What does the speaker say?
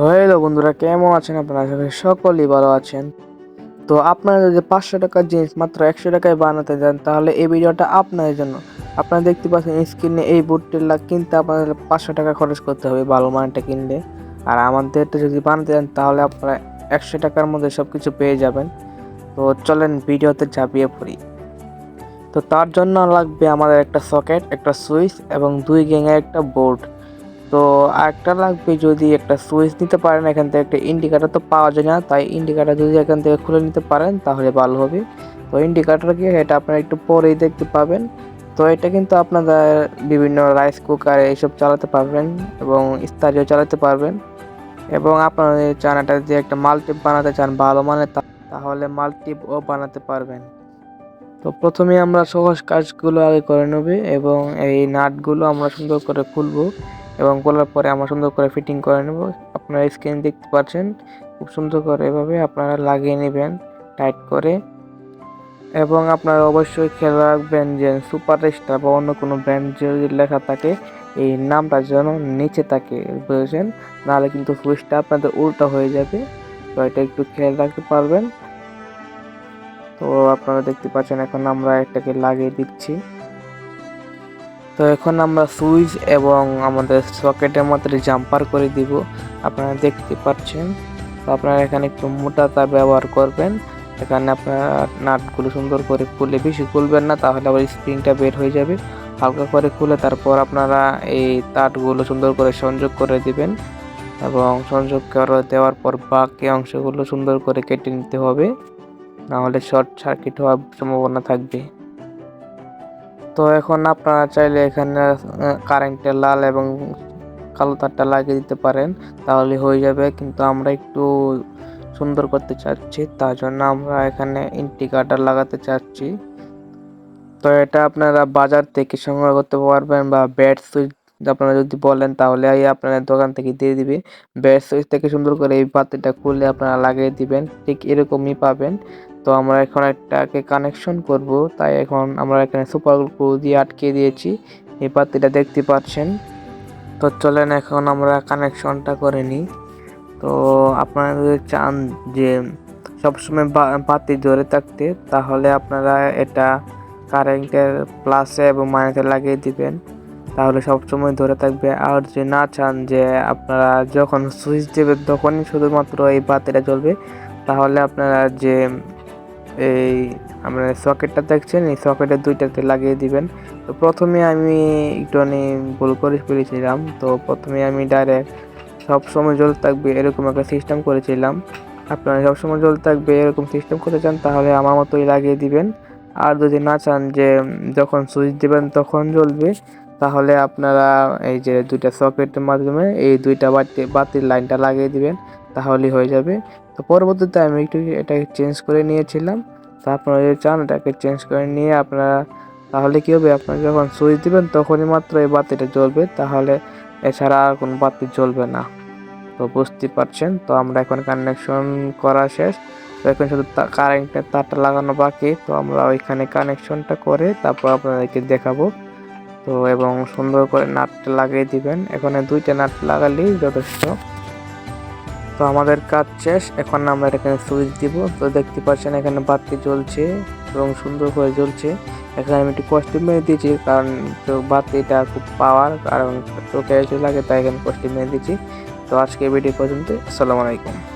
Hello বন্ধুরা, কেমন আছেন আপনারা? আশা সকলেই ভালো আছেন। তো আপনারা যদি পাঁচশো টাকার জিনিস মাত্র একশো টাকায় বানাতে যান তাহলে এই ভিডিওটা আপনাদের জন্য। আপনারা দেখতে পাচ্ছেন স্ক্রিনে এই বুটটির লাগ কিনতে আপনাদের পাঁচশো টাকা খরচ করতে হবে ভালো মানটা কিনলে। আর আমাদেরটা যদি বানাতে যান তাহলে আপনারা একশো টাকার মধ্যে সব কিছু পেয়ে যাবেন। তো চলেন ভিডিওতে ঝাঁপিয়ে পড়ি। তো তার জন্য লাগবে আমাদের একটা সকেট, একটা সুইচ এবং দুই গ্যাংয়ের একটা বোর্ড। তো আরেকটা লাগবে যদি একটা সুইচ নিতে পারেন এখান থেকে একটা ইন্ডিকেটার তো পাওয়া যায় না, তাই ইন্ডিকেটার যদি এখান থেকে খুলে নিতে পারেন তাহলে ভালো হবে। তো ইন্ডিকেটার কি, এটা আপনারা একটু পরেই দেখতে পাবেন। তো এটা কিন্তু আপনাদের বিভিন্ন রাইস কুকার এইসব চালাতে পারবেন এবং স্থানীয় চালাতে পারবেন। এবং আপনারা যদি চান এটা যে একটা মাল্টিপ বানাতে চান, ভালো মানে তাহলে মাল্টিপও বানাতে পারবেন। তো প্রথমে আমরা সহজ কাজগুলো আগে করে নেবে এবং এই নাটগুলো আমরা সুন্দর করে খুলবো। এবং খোলার পরে আমরা সুন্দর করে ফিটিং করে নেব। আপনারা স্ক্রিন দেখতে পাচ্ছেন, খুব সুন্দর করে এভাবে আপনারা লাগিয়ে নেবেন টাইট করে। এবং আপনারা অবশ্যই খেয়াল রাখবেন যে সুপার স্টার বা অন্য কোনো ব্র্যান্ড যদি লেখা থাকে, এই নামটা যেন নিচে থাকে, বুঝেছেন? নাহলে কিন্তু সুইচটা আপনাদের উল্টা হয়ে যাবে। তো এটা একটু খেয়াল রাখতে পারবেন। তো আপনারা দেখতে পাচ্ছেন এখন আমরা এটাকে লাগিয়ে দিচ্ছি। তো এখন আমরা সুইচ এবং আমাদের সকেটের মধ্যে জাম্পার করে দিব, আপনারা দেখতে পাচ্ছেন। তো আপনারা এখানে একটু মোটা তার ব্যবহার করবেন। এখানে আপনারা নাটগুলো সুন্দর করে খুলে, বেশি খুলবেন না, তাহলে আবার স্প্রিংটা বের হয়ে যাবে। হালকা করে খুলে তারপর আপনারা এই তারগুলো সুন্দর করে সংযোগ করে দিবেন এবং সংযোগ করে দেওয়ার পর বাকি অংশগুলো সুন্দর করে কেটে নিতে হবে। নাহলে শর্ট সার্কিট হওয়ার সম্ভাবনা থাকবে। তো এখন আপনারা চাইলে এখানে কারেন্টের লাল এবং কালো তারটা লাগিয়ে দিতে পারেন, তাহলে হয়ে যাবে। কিন্তু আমরা একটু সুন্দর করতে চাচ্ছি, তার জন্য আমরা এখানে ইন্টিকাটার লাগাতে চাচ্ছি। তো এটা আপনারা বাজার থেকে সংগ্রহ করতে পারবেন বা ব্যাট সুইচ আপনারা যদি বলেন তাহলে আপনাদের দোকান থেকে দিয়ে দিবে। ব্যাট সুইচ থেকে সুন্দর করে এই বাতিটা খুলে আপনারা লাগিয়ে দিবেন। ঠিক এরকমই পাবেন। তো আমরা এখন একটাকে কানেকশন করব। তাই এখন আমরা এখানে সুপার গ্লু দিয়ে আটকে দিয়েছি। এই বাতিটা দেখতে পাচ্ছেন। তো চলেন এখন আমরা কানেকশনটা করে নিই। তো আপনারা যদি চান যে সবসময় বাতি ধরে থাকতে, তাহলে আপনারা এটা কারেন্টের প্লাসে এবং মাইনাসে লাগিয়ে দিবেন। তাহলে সবসময় ধরে থাকবে। আর যদি না চান যে আপনারা যখন সুইচ দেবেন তখনই শুধুমাত্র এই বাতিটা জ্বলবে। তাহলে আপনারা যে এই আমরা সকেটটা দেখছেন, এই সকেটের দুইটাতে লাগিয়ে দিবেন। তো প্রথমে আমি একটু ভুল করে ফেলেছিলাম। তো প্রথমে আমি ডাইরেক্ট সব সময় জল থাকবে এরকম একটা সিস্টেম করেছিলাম। আপনারা সবসময় জল থাকবে এরকম সিস্টেম করতে চান, তাহলে আমার মতোই লাগিয়ে দিবেন। আর যদি না চান যে যখন সুইচ দেবেন তখন জ্বলবে। তাহলে আপনারা এই যে দুইটা সকেটের মাধ্যমে এই দুইটা বাতি বাতির লাইনটা লাগিয়ে দিবেন, তাহলেই হয়ে যাবে। তো পরবর্তীতে আমি একটু এটাকে চেঞ্জ করে নিয়েছিলাম। তো আপনারা যদি চান এটাকে চেঞ্জ করে নিয়ে আপনারা, তাহলে কী হবে? আপনারা যখন সুইচ দেবেন, তখনই মাত্র এই বাতিটা জ্বলবে। তাহলে এছাড়া আর কোনো বাতি জ্বলবে না। তো বুঝতে পারছেন? তো আমরা এখন কানেকশন করা শেষ। তো এখন শুধু কারেন্টের তারটা লাগানো বাকি। তো আমরা ওইখানে কানেকশনটা করে তারপর আপনাদেরকে দেখাবো। তো এবং সুন্দর করে নাটটা লাগিয়ে দিবেন। এখানে দুইটা নাট লাগালেই যথেষ্ট। তো আমাদের কাজ শেষ। এখন আমরা এখানে সুইচ দিব। তো দেখতে পাচ্ছেন এখানে বাতি জ্বলছে এবং সুন্দর করে জ্বলছে। এখানে আমি একটু কস্টিউম মেরে দিয়েছি কারণ তো বাতিটা খুব পাওয়ার কারণ চোখে এসে লাগে তাই এখানে কস্টিউম মেরে দিয়েছি। তো আজকে ভিডিও পর্যন্ত আসসালামু আলাইকুম।